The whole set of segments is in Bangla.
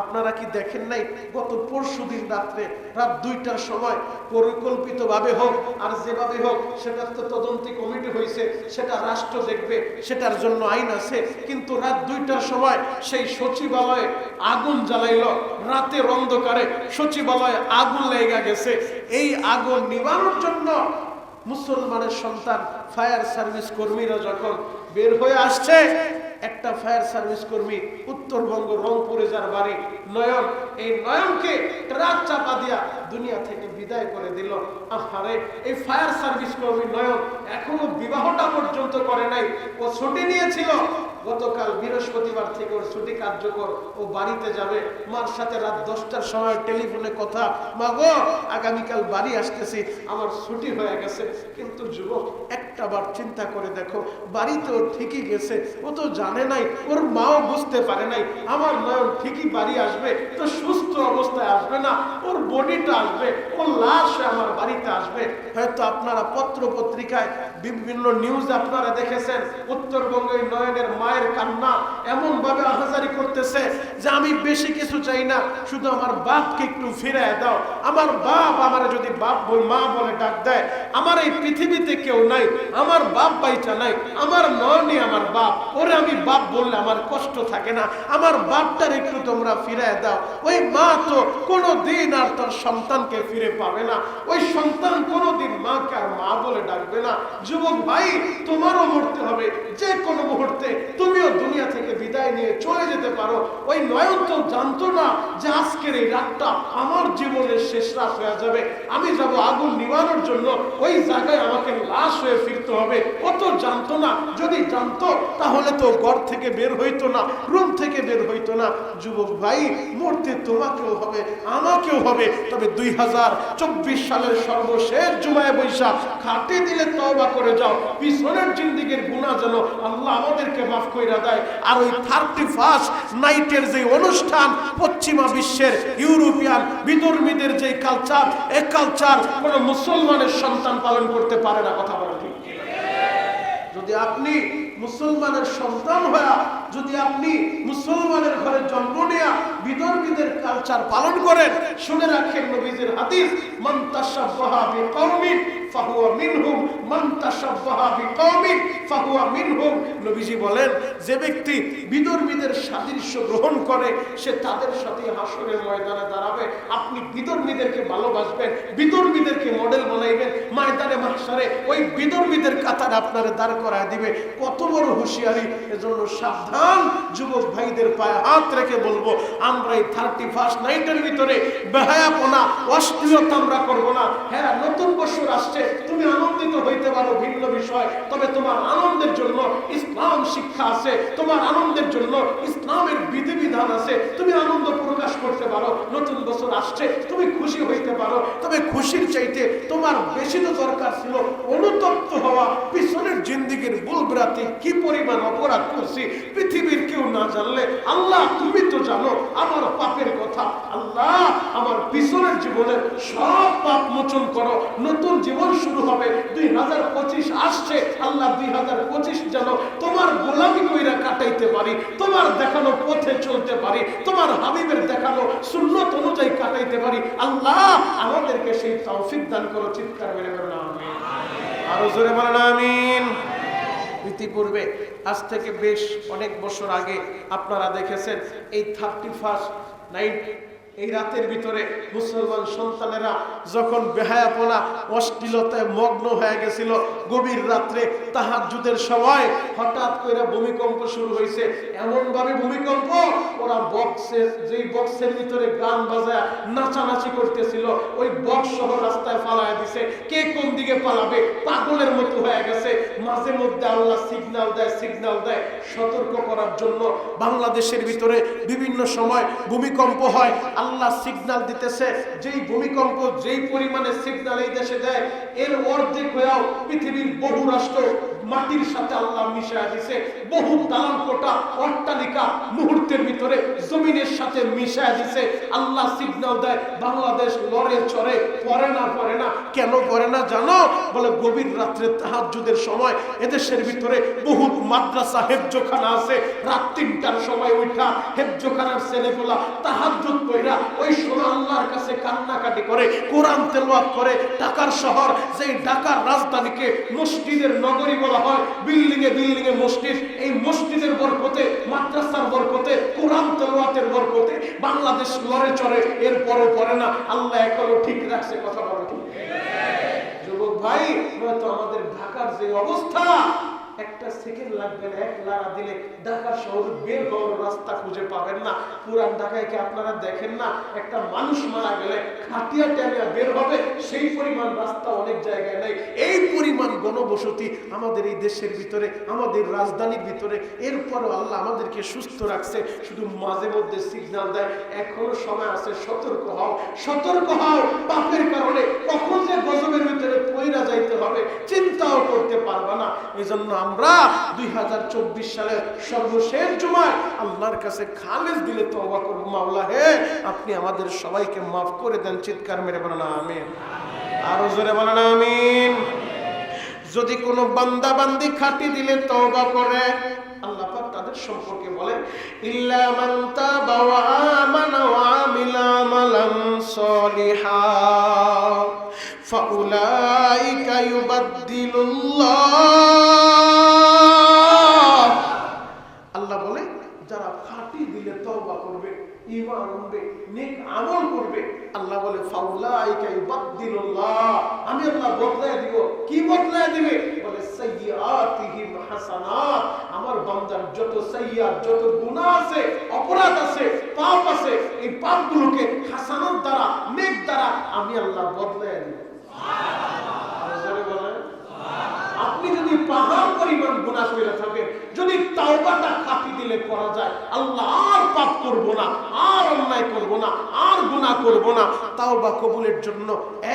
আপনারা কি দেখেন নাই? গত পরশু দিন রাত্রে, রাত দুইটার সময় পরিকল্পিতভাবে হোক আর যেভাবে হোক, সেটার তো তদন্তি কমিটি হয়েছে সেটা রাষ্ট্র দেখবে, সেটার জন্য আইন আছে। কিন্তু রাত দুইটার সময় সেই সচিবালয়ে আগুন জ্বালাইল, রাতের অন্ধকারে সচিবালয়ে আগুন লেগে গেছে। এই আগুন নিবানোর জন্য মুসলমানের সন্তান ফায়ার সার্ভিস কর্মীরা যখন বের হয়ে আসছে একটা ফায়ার সার্ভিস কর্মী উত্তরবঙ্গ রংপুরে যার বাড়ি নয়ন, এই নয়নকে ট্রাক চাপা দিয়া দুনিয়া থেকে বিদায় করে দিল। আহারে, এই ফায়ার সার্ভিস কর্মী নয়ন এখনও বিবাহটা পর্যন্ত করে নাই। ও ছুটি নিয়েছিল গতকাল বৃহস্পতিবার থেকে ওর ছুটি কার্যকর ও বাড়িতে যাবে। মার সাথে রাত দশটার সময় টেলিফোনে কথা, মা গো, আগামীকাল বাড়ি আসতেছি, আমার ছুটি হয়ে গেছে। কিন্তু যুবক একটা বার চিন্তা করে দেখো বাড়িতে ও ঠিকই গেছে, ও তো জানে নাই, ওর মাও বুঝতে পারে নাই, আমার নয়ন ঠিকই বাড়ি আসবে, তো সুস্থ বডিটা আসবে ওর লাশ আমার বাড়িতে আসবে? হয়তো আপনারা পত্র পত্রিকায় বিভিন্ন নিউজ আপনারা দেখেছেন, উত্তরবঙ্গে নয়নের মায়ের কান্না এমন ভাবে আহাজারি করতেছে যে আমি বেশি কিছু চাই না, শুধু আমার বাপকে একটু ফিরে দাও। আমার বাপ আমার যদি বাপ বল, মা বলে ডাক দেয়, আমার এই পৃথিবীতে কেউ নাই, আমার বাপ বাইচা নাই, আমার নয়নই আমার বাপ। ওরে আমি বাপ বললে আমার কষ্ট থাকে না, আমার বাপটার একটু তোমরা ফিরে দাও। ওই মা তো কোনো দিন আর তার সন্তানকে ফিরে পাবে না। ওই সন্তান কোনো দিন মাকে আর মা বলে ডাকবে না। যুবক ভাই, তোমারও মরতে হবে। যে কোনো মুহূর্তে তুমিও দুনিয়া থেকে বিদায় নিয়ে চলে যেতে পারো। ওই নয়ন তো জানতো না যে আজকের এই রাতটা আমার জীবনের শেষ রাত হয়ে যাবে। আমি যাব আগুন নিবানোর জন্য। ওই জায়গায় আমাকে লাশ হয়ে ফিরতে হবে। ও তো জানতো না। যদি জানতো, তাহলে তো ঘর থেকে বের হইতো না, রুম থেকে বের হইতো না। যুবক ভাই, মরতে তোমাকেও হবে, আমাকেও হবে। তবে দুই হাজার চব্বিশ সালের সর্বশেষ জুমায় বৈশাখ, খাটে দিলে তওবা করে যাও। পিছনের জিন্দিগির গুণা যেন আল্লাহ আমাদেরকে মাফ কইরা দেয়। আর ওই থার্টি ফার্স্ট নাইটের যে অনুষ্ঠান, পশ্চিমা বিশ্বের ইউরোপিয়ান বিধর্মীদের যে কালচার, এ কালচার কোন মুসলমানের সন্তান পালন করতে পারে না, কথা বলা যদি আপনি মুসলমানের সন্তান হয়ে যদি আপনি মুসলমানের ঘরে জন্ম নেয়া বিদর্মীদের কালচার পালন করেন, শুনে রাখেন নবীজির হাদিস, মান ফাহুয়া মিনহুম, মান ফাহুয়া মিনহুম। নবীজি বলেন, যে ব্যক্তি সাদৃশ্য গ্রহণ করে, সে তাদের সাথে হাসরের ময়দানে দাঁড়াবে। আপনি বিদর্মীদেরকে ভালোবাসবেন বিদর্মীদেরকে মডেল বানাইবেন। ময়দানে ওই বিদর্মীদের কাতার আপনারে দাঁড় করায় দিবে। কত বড় হুঁশিয়ারি, এজন্য সাবধান যুবক ভাইদের পায়ে হাত রেখে বলব, আমরা এই থার্টি ফার্স্ট নাইটের ভিতরে বেহায়াপনা, অশ্লীলতা আমরা করব না। হ্যাঁ নতুন বছর আসছে, তুমি আনন্দিত হইতে পারো ভিন্ন বিষয়, তবে তোমার আনন্দের জন্য ইসলাম শিক্ষা আছে, তোমার আনন্দের জন্য ইসলামের বিধিবিধান আছে, তুমি আনন্দ প্রকাশ করতে পারো। নতুন বছর আসছে, তুমি খুশি হইতে পারো, তবে খুশির চাইতে তোমার বেশি তো দরকার ছিল অনুতপ্ত হওয়া, পিছনের জিন্দিগির বুলব্রাতে কি পরিমাণ অপরাধ করছি, পৃথিবীর কেউ না জানলে, আল্লাহ তুমি তো জানো, আমার পাপের কথা। আল্লাহ, আমার পিছনের জীবনের সব পাপ মোচন করো, নতুন জীবন শুরু হবে, দুই হাজার পঁচিশ আসছে, আল্লাহ দুই হাজার পঁচিশ যেন তোমার গোলামি কইরা কাটাইতে পারি, তোমার দেখানো পথে চলতে পারি, তোমার হাবিবের দেখানো সুন্নত অনুযায়ী কাটাইতে পারি। আল্লাহ আমাদেরকে সেই তৌফিক দান করো, চিৎকার মেরে বলেন, আমিন। আরও জোরে বলেন, আমিন। ইতিপূর্বে, আজ থেকে বেশ অনেক বছর আগে আপনারা দেখেছেন, এই থার্টি ফার্স্ট নাইট এই রাতের ভিতরে মুসলমান সন্তানেরা যখন বেহায়াপনা, অশ্লীলতায় মগ্ন হয়ে গেছিল, গভীর রাত্রে তাহাজ্জুদের সময় হঠাৎ করে ভূমিকম্প শুরু হয়েছে এমন ভাবে ভূমিকম্প, ওরা বক্সের, যেই বক্সের ভিতরে গান বাজায় নাচানাচি করতেছিল, ওই বক্স সহ রাস্তায় পালায় দিছে। কে কোন দিকে পালাবে? পাগলের মতো হয়ে গেছে। মাঝে মধ্যে আল্লাহ সিগনাল দেয় সিগনাল দেয়। সতর্ক করার জন্য বাংলাদেশের ভিতরে বিভিন্ন সময় ভূমিকম্প হয়। আল্লাহ সিগন্যাল দিতেছে, যেই ভূমিকম্প, যেই পরিমাণে সিগনাল এই দেশে দেয়, এর অর্ধেক হয়েও পৃথিবীর বহু রাষ্ট্র মাটির সাথে আল্লাহ মিশায়া দিছে। বহু দালান কোটা অট্টালিকা মুহূর্তের ভিতরে জমিনের সাথে মিশায়া দিছে। আল্লাহ সিগন্যাল দেয়, বাংলাদেশ লড়ে চড়ে পড়ে না পড়ে না, কেন পড়ে না জানো? বলে, গভীর রাত্রে তাহাজ্জুদের সময় এদেশের ভিতরে বহুত মাদ্রাসা হেফজোখানা আছে। রাত তিনটার সময় উঠা হেফজোখানার ছেলেগুলা তাহাজ্জুদ কইরা ওই সময় আল্লাহর কাছে কান্নাকাটি করে, কোরআন তেলাওয়াত করে। ঢাকার শহর, যেই ঢাকার রাজধানীকে মসজিদের নগরী বলা হয়। বিল্ডিং এ বিল্ডিং এ মসজিদ। এই মসজিদের বরকতে, মাদ্রাসার বরকতে, কোরআন তেলাওয়াতের বরকতে বাংলাদেশ লড়ে চড়ে, এরপরও পড়ে না। আল্লাহ এখনও ঠিক রাখছে, কথা বলো ঠিক যুবক ভাই, নয়তো আমাদের ঢাকার যে অবস্থা একটা সেকেন্ড লাগবে না, এক লাড়া দিলে ঢাকা বের হওয়ার রাস্তা খুঁজে পাবেন না। পুরান ঢাকায় কি আপনারা দেখেন না? একটা মানুষ মারা গেলে খাটিয়া বের হবে, সেই পরিমাণ রাস্তা অনেক জায়গায় নেই। এই পরিমাণ গণবসতি আমাদের এই দেশের ভিতরে, আমাদের রাজধানীর ভিতরে, এরপরও আল্লাহ আমাদেরকে সুস্থ রাখছে। শুধু মাঝে মধ্যে সিগন্যাল দেয়, এখনও সময় আছে, সতর্ক হও। সতর্ক হও, পাপের কারণে। কখন যে গজবের ভিতরে পইরা যাইতে হবে চিন্তাও করতে পারবা না এই জন্য আমরা দুই সালের সর্বশেষ জুমায় আল্লাহর কাছে খালেজ দিলে তওবা করব, মাওলা হে। আপনি আমাদের সবাইকে মাফ করে দেন, চিৎকার মেরে বলেন, আমিন। আরও জোরে বলেন, আমিন। যদি কোনো বান্দা বান্দি খাটি দিলে তওবা করে, আল্লাহ পাক তাদের সম্পর্কে বলে, ইল্লা মান তাবা ওয়া আমানা ওয়া আমিলা আমালান সলিহা, ফাউলাইকা ইউবাদদিলুল্লাহ আমার বান্দার যত যত আছে, অপরাধ আছে, পাপ আছে, এই পাপগুলোকে হাসানাত দ্বারা দ্বারা আমি আল্লাহ বদলায় দিব। আপনি যদি পাহাড় পরিমাণ গুনাহ করে থাকেন, যদি তাওবাটা দিলে করা যায়। আল্লাহ আর পাপ করব না, আর অন্যায় করব না, আর গুনাহ করব না। তাওবা কবুলের জন্য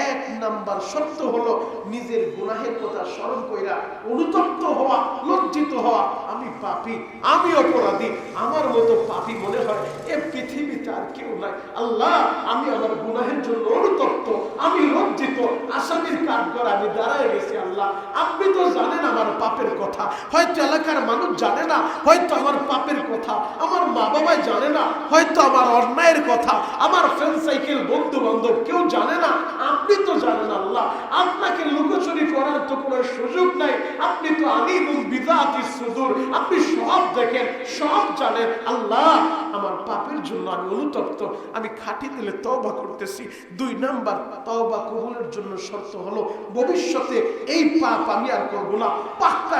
এক নাম্বার শর্ত হলো নিজের গুনাহের কথা স্মরণ কইরা অনুতপ্ত হওয়া, লজ্জিত হওয়া। আমি পাপী, আমি অপরাধী, আমার মতো পাপী মনে হয় এ পৃথিবীতে আর কেউ নাই। আল্লাহ, আমি আমার গুনাহের জন্য অনুতপ্ত, আমি লজ্জিত, আসামির কাঠগড় আমি দাঁড়ায় গেছি আল্লাহ আপনি তো জানেন আমার পাপের কথা। হয়তো এলাকার মানুষ জানে না, হয়তো আমার পাপের কথা, আমার মা বাবাই জানে না, হয়তো আমার অন্যায়ের কথা, আমার ফ্রেন্ড সাইকেল বন্ধু বান্ধব কেউ জানে না। আপনি তো জানেন আল্লাহ, আপনাকে লুকোচুরি করার তো কোনো সুযোগ নাই। আপনি তো আলিমুল বিদাতি সুদূর, আপনি সব দেখেন, সব জানেন। আল্লাহ, আমার পাপের জন্য আমি অনুতপ্ত, আমি খাটি দিলে তওবা করতেছি। দুই নাম্বার, তওবা কবুলের জন্য শর্ত হলো, ভবিষ্যতে এই পাপ আমি আর করব না। পাক্কা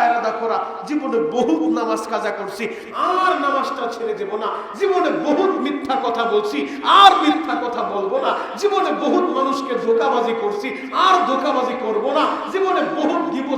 জীবনে নামাজ কাজা করছি, আর নামাজটা ছেড়ে জীবনে বহুত মিথ্যা কথা বলছি, আর মিথ্যা কথা বলব না। জীবনে বহুত মানুষকে ধোকাবাজি করছি, আর ধোকাবাজি করব না। জীবনে বহুত